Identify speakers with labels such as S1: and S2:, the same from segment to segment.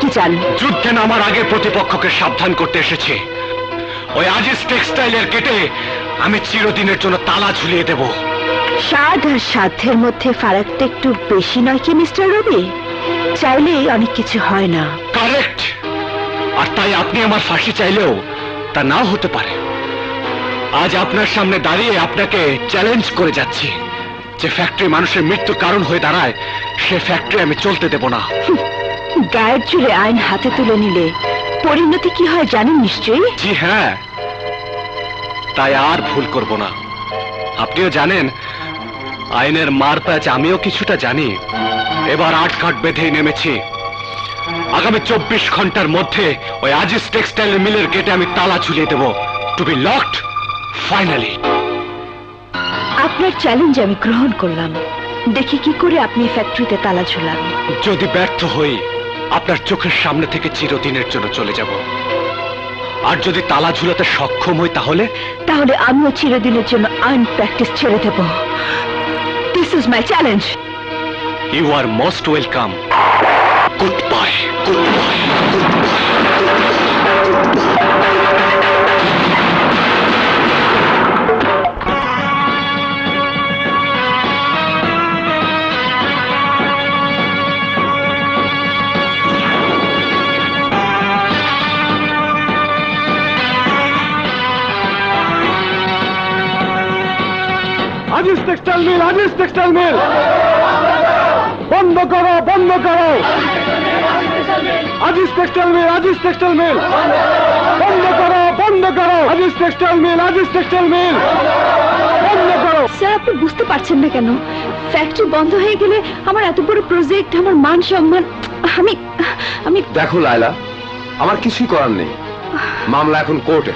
S1: কি চান?
S2: যুদ্ধে নামার আগে প্রতিপক্ষকে সাবধান করতে এসেছে। ওই আজিজ টেক্সটাইলের গেটে আমি চিরদিনের জন্য তালা ঝুলিয়ে দেব।
S1: স্বাদ আর সাধ্যের মধ্যে ফারাকটা একটু বেশি নয় কি মিস্টার রবি? চাইলেই অনেক কিছু হয় না।
S2: কারেক্ট। আর তাই আপনি আমার ফাঁসি চাইলেও তা নাও হতে পারে। আজ আপনার সামনে দাঁড়িয়ে আপনাকে চ্যালেঞ্জ করে যাচ্ছি। যে ফ্যাক্টরি মানুষের মৃত্যুর কারণ হয়ে দাঁড়ায় সে ফ্যাক্টরি আমি চলতে দেব না।
S1: গায়ের জুড়ে আইন হাতে তুলে নিলে পরিণতি কি হয় জানেন নিশ্চয়ই?
S2: জি হ্যাঁ। তাই আর ভুল করব না। আপনিও জানেন আইনের মার প্যাচ আমিও কিছুটা জানি। এবার আট কাঠ বেঁধেই নেমেছি। আগামী চব্বিশ ঘণ্টার মধ্যে ওই আজিজ টেক্সটাইল মিলের গেটে আমি তালা ঝুলিয়ে দেব। টু বি লকড ফাইনালি
S1: আপনার চ্যালেঞ্জ আমি গ্রহণ করলাম। দেখি কি করে আপনি ফ্যাক্টরিতে তালা ঝুলান।
S2: যদি ব্যর্থ হই আপনার চোখের সামনে থেকে চিরদিনের জন্য চলে যাব। আর যদি তালা ঝুলাতে সক্ষম হই তাহলে?
S1: তাহলে আমিও চিরদিনের জন্য আইন প্র্যাকটিস ছেড়ে দেব। This is my challenge
S2: you are most welcome goodbye goodbye
S3: Aziz textile mill Aziz textile mill. বন্ধ করো বন্ধ করো। Aziz textile mill Aziz textile mill. বন্ধ করো বন্ধ করো। Aziz textile mill Aziz textile mill. বন্ধ করো।
S1: স্যার আপনি বুঝতে পারছেন না কেন? ফ্যাক্টরি বন্ধ হয়ে গেলে আমার এত বড় প্রজেক্ট আমার মান সম্মান আমি আমি
S3: দেখো লায়লা আমার কিছুই করার নেই। মামলা এখন কোর্টে।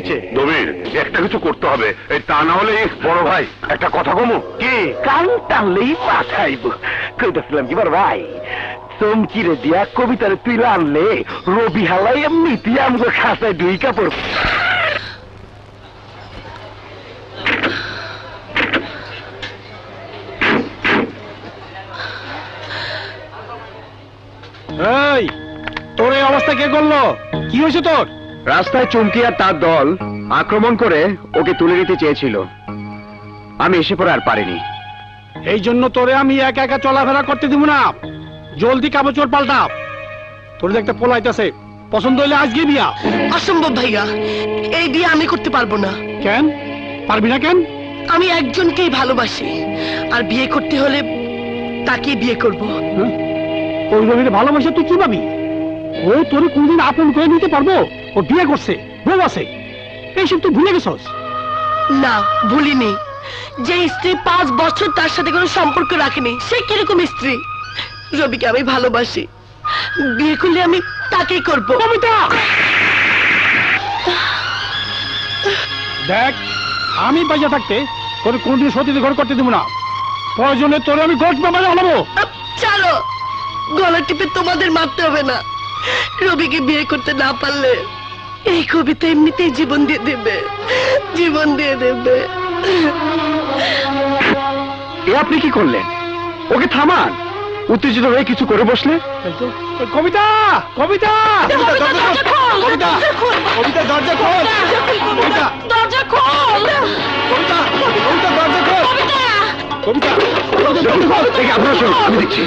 S3: দিচ্ছে
S4: নবীর একটা কিছু করতে হবে। এই তা না হলে বড় ভাই একটা কথা কমু?
S5: কি? কান টানলেই পাঠাইব। কইতেছিলাম কি বড় ভাই? চমকিরে দিয়া কবিতারে তুই আনলে রবি হালাই এমনিতে আমগো খাসায় দুই কাপড়।
S3: এই তোর এই অবস্থা কে করল? কি হয়েছে তোর?
S5: রাস্তায় চমকি আর তার দল আক্রমণ করে ওকে তুলে নিতে চেয়েছিল। আমি এসে পরে আর পারিনি।
S3: এই জন্য তোরে আমি একা একা চলাফেরা করতে দিব না। জলদি কাপড় পাল্টা। তোর একটা পোলাইতেছে পছন্দ হইলে আজকে বিয়া।
S6: অসম্ভব ভাইয়া এই বিয়ে আমি করতে পারব না।
S3: কেন? পারবি না কেন?
S6: আমি একজনকেই ভালোবাসি আর বিয়ে করতে হলে তাকেই বিয়ে করব।
S3: হ্যাঁ? ওই রবির ভালোবাসা তুই কি পাবি ও তোর কোনদিন আপন করে নিতে পারব? ও বিয়ে করছে বউ আছে। এইসব তুই ভুলে গেছস?
S6: না ভুলিনি। যে স্ত্রী পাঁচ বছর তার সাথে কোনো সম্পর্ক রাখেনি সে কীরকম স্ত্রী? রবিকে আমি ভালোবাসি। বিয়ে করলে আমি তাকেই করব।
S3: কবিতা! দেখ আমি বাইজা থাকতে তোর কোনদিন সতীতে ঘর করতে দিব না। প্রয়োজনে তোরে আমি গোট ব্যাপারে হলাবো
S6: চলো গলা টিপে তোমাদের মারতে হবে না। রবিকে বিয়ে করতে না পারলে এই কবিতা এমনিতেই জীবন দিয়ে দেবে। জীবন দিয়ে দেবে।
S5: এ আপনি কি করলেন? ওকে থামান। উত্তেজিত হয়ে কিছু করে বসলে?
S3: কবিতা কবিতা। কবিতা
S6: দরজা খোল।
S3: কবিতা। দরজা খোল। কবিতা
S6: দরজা খোল।
S3: কবিতা কবিতা দরজা খোল। কবিতা
S5: দেখে আপনারা আমি দেখছি।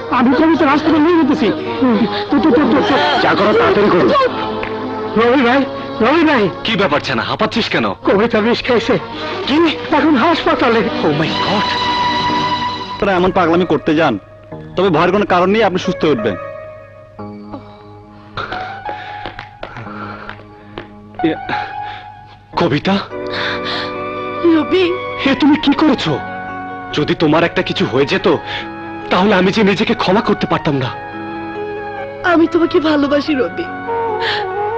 S3: আমি তো তো রাস্তা নিয়ে যেতেছি
S5: যা করো তাড়াতাড়ি করো।
S3: রবি ভাই রবি ভাই।
S2: কি ব্যাপার ছানা হাঁপাচ্ছিস কেন?
S3: কবিতা বিষ খাইছে কি? এখন হাসপাতালে।
S2: ও মাই গড
S7: তারা এমন পাগলামি করতে যান তবে ভয়ের কোনো কারণ নেই আপনি সুস্থ উঠবেন।
S2: কবিতা?
S6: রবি।
S2: হে তুমি কি করেছ? যদি তোমার একটা কিছু হয়ে যেত তাহলে আমি যে নিজেকে ক্ষমা করতে পারতাম না।
S6: আমি তোমাকে ভালোবাসি রবি।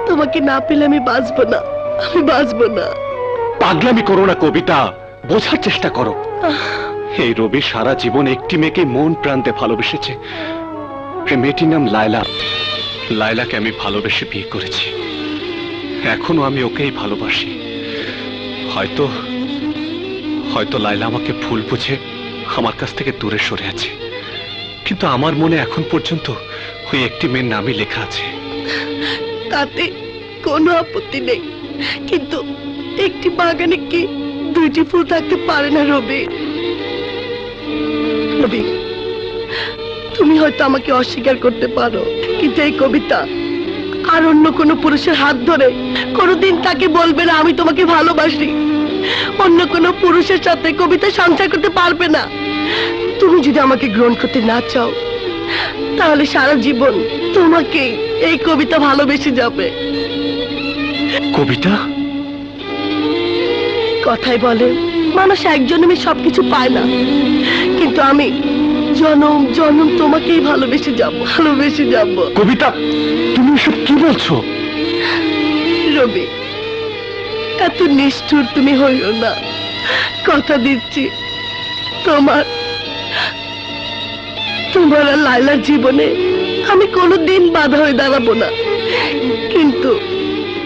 S6: তোমাকে না পেলে আমি বাঁচবো না। আমি বাঁচবো না।
S2: পাগলামি করো না কবিতা। বোঝার চেষ্টা করো। এই রবি সারা জীবন একটি মেয়েকে মন প্রান্তে ভালোবেসেছে। মেয়েটির নাম লায়লা। লায়লাকে আমি ভালোবেসে বিয়ে করেছি। এখনও আমি ওকেই ভালোবাসি। হয়তো হয়তো লায়লা আমাকে ভুল বুঝে আমার কাছ থেকে দূরে সরে আছে। কিন্তু আমার মনে এখন পর্যন্ত ওই একটি মেয়ের নামই লেখা আছে।
S6: তাতে কোনো আপত্তি নেই। কিন্তু একটি বাগানে কি দুইটি ফুল থাকতে পারে না, রবি? রবি, তুমি হয়তো আমাকে অস্বীকার করতে পারো, কিন্তু এই কবিতা আর অন্য কোনো পুরুষের হাত ধরে কোনোদিন তাকে বলবে না, আমি তোমাকে ভালোবাসি। অন্য কোনো পুরুষের সাথে কবিতা সংসার করতে পারবে না। তুমি যদি আমাকে গ্রহণ করতে না চাও তাহলে সারা জীবন তোমাকে এই কবিতা ভালোবেসে যাবে।
S2: কবিতা?
S6: কথাই বলে মানুষ একজনমে সবকিছু পায় না। কিন্তু আমি জনম জনম তোমাকেই ভালোবেসে যাব ভালোবেসে যাব।
S2: কবিতা তুমি এসব কি বলছো?
S6: রবি এত নিষ্ঠুর তুমি হইও না। কথা দিচ্ছি তোমার তোমার আর লাইলার জীবনে আমি কোনোদিন বাধা হয়ে দাঁড়াবো না। কিন্তু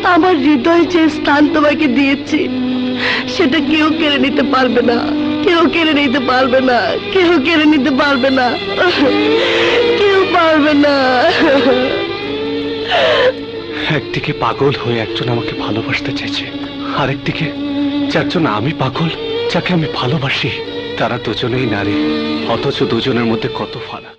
S6: আমার হৃদয়ে যে স্থান তোমাকে দিয়েছি, সেটা কেউ কেড়ে নিতে পারবে না। কেউ কেড়ে নিতে পারবে না। কেউ কেড়ে নিতে পারবে না। কেউ পারবে না।
S2: একদিকে পাগল হয়ে একজন আমাকে ভালোবাসতে চাইছে আরেকদিকে যার জন্য আমি পাগল যাকে আমি ভালোবাসি। তারা দুজনেই নারী অথচ দুজনের মধ্যে কত ফারাক?